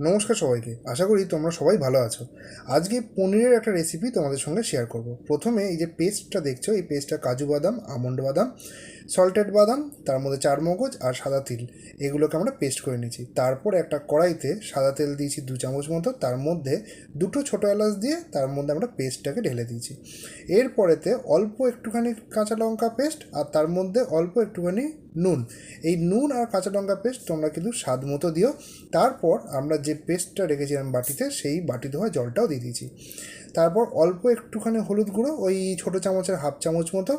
নমস্কার সবাইকে। আশা করি তোমরা সবাই ভালো আছো। আজকে পনিরের একটা রেসিপি তোমাদের সঙ্গে শেয়ার করব। প্রথমে এই যে পেস্টটা দেখছ, এই পেস্টটা কাজু বাদাম, আমন্ড বাদাম সল্টেড বাদাম, তার মধ্যে চার মগজ আর সাদা তিল। এগুলোকে আমরা পেস্ট করে নিয়েছি। তারপর একটা কড়াইতে সাদা তেল দিয়েছি দু চামচ মতো। তার মধ্যে দুটো ছোটো এলাচ দিয়ে তার মধ্যে আমরা পেস্টটাকে ঢেলে দিয়েছি। এরপরেতে অল্প একটুখানি কাঁচা লঙ্কা পেস্ট আর তার মধ্যে অল্প একটুখানি নুন। এই নুন আর কাঁচা লঙ্কা পেস্ট তোমরা কিন্তু স্বাদ মতো দিও। তারপর আমরা যে পেস্টটা রেখেছিলাম বাটিতে, সেই বাটি ধোয়া জলটাও দিয়ে দিয়েছি। তারপর অল্প একটুখানি হলুদ গুঁড়ো, ওই ছোটো চামচের হাফ চামচ মতো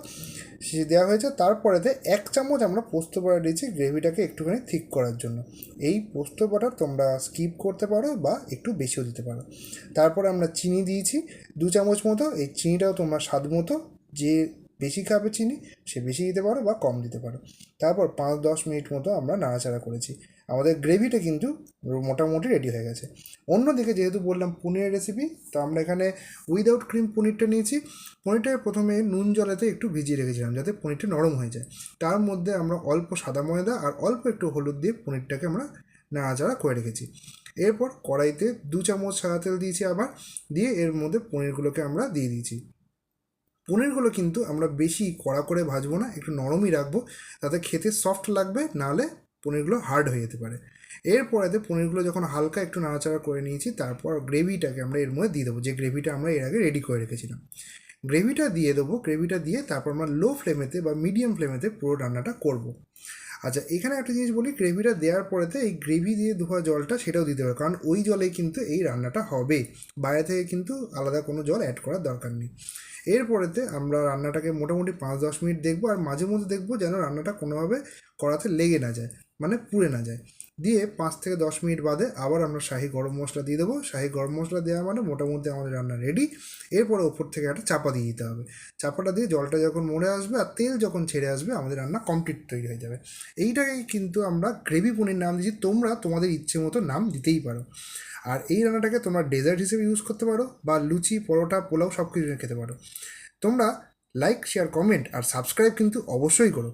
সে দেওয়া হয়েছে। তারপরেতে এক চামচ আমরা পোস্ত বাটা দিয়েছি গ্রেভিটাকে একটুখানি ঠিক করার জন্য। এই পোস্ত বাটা তোমরা স্কিপ করতে পারো বা একটু বেশিও দিতে পারো। তারপর আমরা চিনি দিয়েছি দু চামচ মতো। এই চিনিটাও তোমরা স্বাদ মতো যে বেশি খাবে চিনি, সে বেশি দিতে পারো বা কম দিতে পারো। তারপর পাঁচ দশ মিনিট মতো আমরা নাড়াচাড়া করেছি। আমাদের গ্রেভিটা কিন্তু মোটামুটি রেডি হয়ে গেছে। অন্যদিকে যেহেতু বললাম পনিরের রেসিপি তো আমরা এখানে উইদাউট ক্রিম পনিরটা নিয়েছি। পনিরটাকে প্রথমে নুন জলেতে একটু ভিজিয়ে রেখেছিলাম যাতে পনিরটা নরম হয়ে যায়। তার মধ্যে আমরা অল্প সাদা ময়দা আর অল্প একটু হলুদ দিয়ে পনিরটাকে আমরা নাড়াচাড়া করে রেখেছি। এরপর কড়াইতে দু চামচ সাদা তেল দিয়েছি আবার, দিয়ে এর মধ্যে পনিরগুলোকে আমরা দিয়ে দিয়েছি। পনিরগুলো কিন্তু আমরা বেশি কড়া করে ভাজবো না, একটু নরমই রাখব, তাতে খেতে সফট লাগবে, নাহলে পনিরগুলো হার্ড হয়ে যেতে পারে এরপরেতে পনিরগুলো যখন হালকা একটু নাড়াচাড়া করে নিয়েছি, তারপর গ্রেভিটাকে আমরা এর মধ্যে দিয়ে দেবো, যে গ্রেভিটা আমরা এর আগে রেডি করে রেখেছিলাম গ্রেভিটা দিয়ে দেবো, গ্রেভিটা দিয়ে তারপর আমরা লো ফ্লেমেতে বা মিডিয়াম ফ্লেমেতে পুরো রান্নাটা করব। আচ্ছা এখানে একটা জিনিস বলি, গ্রেভিটা দেওয়ার পরেতে এই গ্রেভি দিয়ে ধোয়া জলটা সেটাও দিতে হবে, কারণ ওই জলে কিন্তু এই রান্নাটা হবে। বাইরে থেকে কিন্তু আলাদা কোনো জল অ্যাড করার দরকার নেই। এরপরেতে আমরা রান্নাটাকে মোটামুটি পাঁচ দশ মিনিট দেখব, আর মাঝে মধ্যে দেখব যেন রান্নাটা কোনোভাবে করাতে লেগে না যায় মানে পুড়ে না যায়। দিয়ে পাঁচ থেকে দশ মিনিট বাদে আবার আমরা শাহি গরম মশলা দিয়ে দেবো। শাহি গরম মশলা দেওয়া মানে মোটামুটি আমাদের রান্না রেডি এরপরে ওপর থেকে একটা চাপা দিয়ে দিতে হবে। চাপাটা দিয়ে জলটা যখন মরে আসবে আর তেল যখন ছেড়ে আসবে, আমাদের রান্না কমপ্লিট তৈরি হয়ে যাবে। এইটাকেই কিন্তু আমরা গ্রেভি পনির নাম দিয়েছি। তোমরা তোমাদের ইচ্ছে মতো নাম দিতেই পারো। আর এই রান্নাটাকে তোমরা ডেজার্ট হিসেবে ইউজ করতে পারো বা লুচি, পরোটা, পোলাও সব কিছু খেতে পারো। তোমরা লাইক শেয়ার কমেন্ট আর সাবস্ক্রাইব কিন্তু অবশ্যই করো।